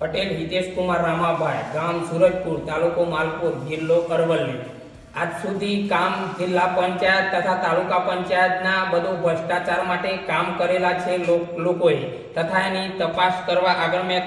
પટેલ હિતેશ કુમાર રામાભાઈ ગામ સુરજપુર તાલુકો માલપુર જિલ્લો અરવલ્લી આજ સુધી કામ જિલ્લા પંચાયત તથા તાલુકા પંચાયતના બધું ભ્રષ્ટાચાર માટે કામ કરેલા છે લોકોએ. તથા એની તપાસ કરવા આગળ મેં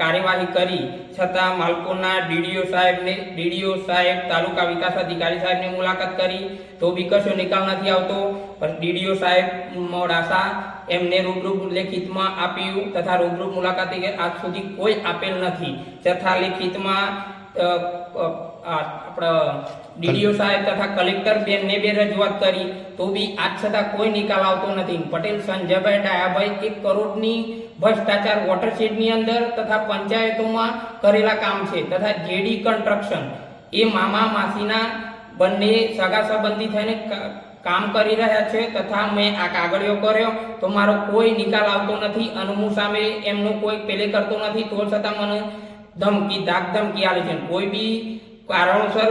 કાર્યવાહી કરી. છતાં માલપુરના ડીડીઓ સાહેબને, ડીડીઓ સાહેબ તાલુકા વિકાસ અધિકારી સાહેબની મુલાકાત કરી તો બી કશો નિકાલ નથી આવતો. પણ ડીડીઓ સાહેબ મોડાસા એમને રૂબરૂ લેખિતમાં આપ્યું તથા રૂબરૂ મુલાકાતે આજ સુધી કોઈ આપેલ નથી. તથા લેખિતમાં આપણા ડીડીઓ સાહેબ તથા કલેક્ટર બેનને બે રજૂઆત કરી, તો બી આજ છતાં કોઈ નિકાલ આવતો નથી. પટેલ સંજયભાઈ ડાયાભાઈ એક કરોડની ભ્રષ્ટાચાર વોટરશેડની અંદર તથા પંચાયતોમાં કરેલા કામ છે તથા જેડી કન્સ્ટ્રક્શન. એ મામા માસીના બંને સગા સંબંધી થઈને કામ કરી રહ્યા છે તથા મેં આ કાગળિયો કર્યો, તો મારો કોઈ નિકાલ આવતો નથી. અને હું સામે એમનું કોઈ પેલે કરતો નથી. તો છતાં મને ધમકી ધાક ધમકી આવે છે. કોઈ બી કારણોસર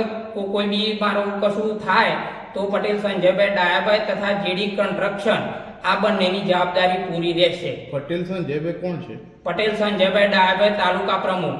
કોઈ બી મારું કશું થાય તો પટેલ સંજયભાઈ ડાયાભાઈ તથા જેડી કન્સ્ટ્રક્શન આ બંનેની જવાબદારી પૂરી રહેશે. પટેલ સંજયભાઈ કોણ છે? પટેલ સંજયભાઈ ડાયાભાઈ તાલુકા પ્રમુખ.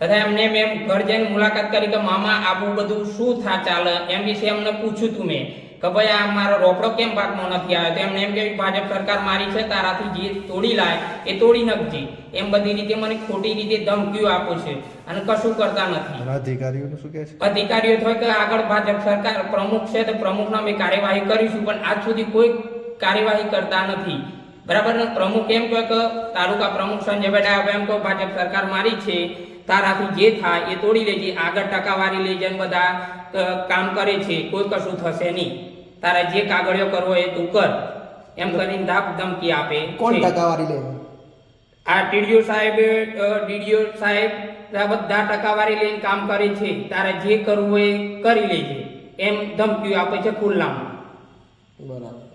તથા એમને મેં ઘર જઈને મુલાકાત કરી કે મામા આવું બધું શું થા ચાલે? એમ વિશે એમને પૂછ્યું તું મેં. કે ભાઈ આ મારો રોકડો કેમ પાકમાં નથી આવ્યો? તો એમને એમ કે ભાજપ સરકાર મારી છે તારાથી જે તોડી લાય એ તોડી નાખજે. એમ બધી રીતે મને ખોટી રીતે ધમકીઓ આપો છે અને કશું કરતા નથી. અધિકારીઓનું શું કહે છે? અધિકારીઓ થાય કે આગળ ભાજપ સરકાર પ્રમુખ છે તો પ્રમુખના અમે કાર્યવાહી કરીશું પણ આજ સુધી કોઈ કાર્યવાહી કરતા નથી. બરાબર? ને પ્રમુખ એમ કહે કે તાલુકા પ્રમુખ સંજયભાઈ ડાયાભાઈ એમ કહો ભાજપ સરકાર મારી છે તારાથી જે થાય એ તોડી લેજે આગળ ટકાવારી લઈ જઈને બધા કામ કરે છે કોઈ કશું થશે નહીં. તારે જે કાગળિયો કરવો એ તું કર. એમ કરીને ધાક ધમકી આપે કોણ ટકાવારી લે? આ ટીડીઓ સાહેબ ડીડીઓ સાહેબ આ બધા ટકાવારી લઈને કામ કરે છે. તારે જે કરવું હોય એ કરી લેજે. એમ ધમકીઓ આપે છે ખુલ્લામાં. બરાબર.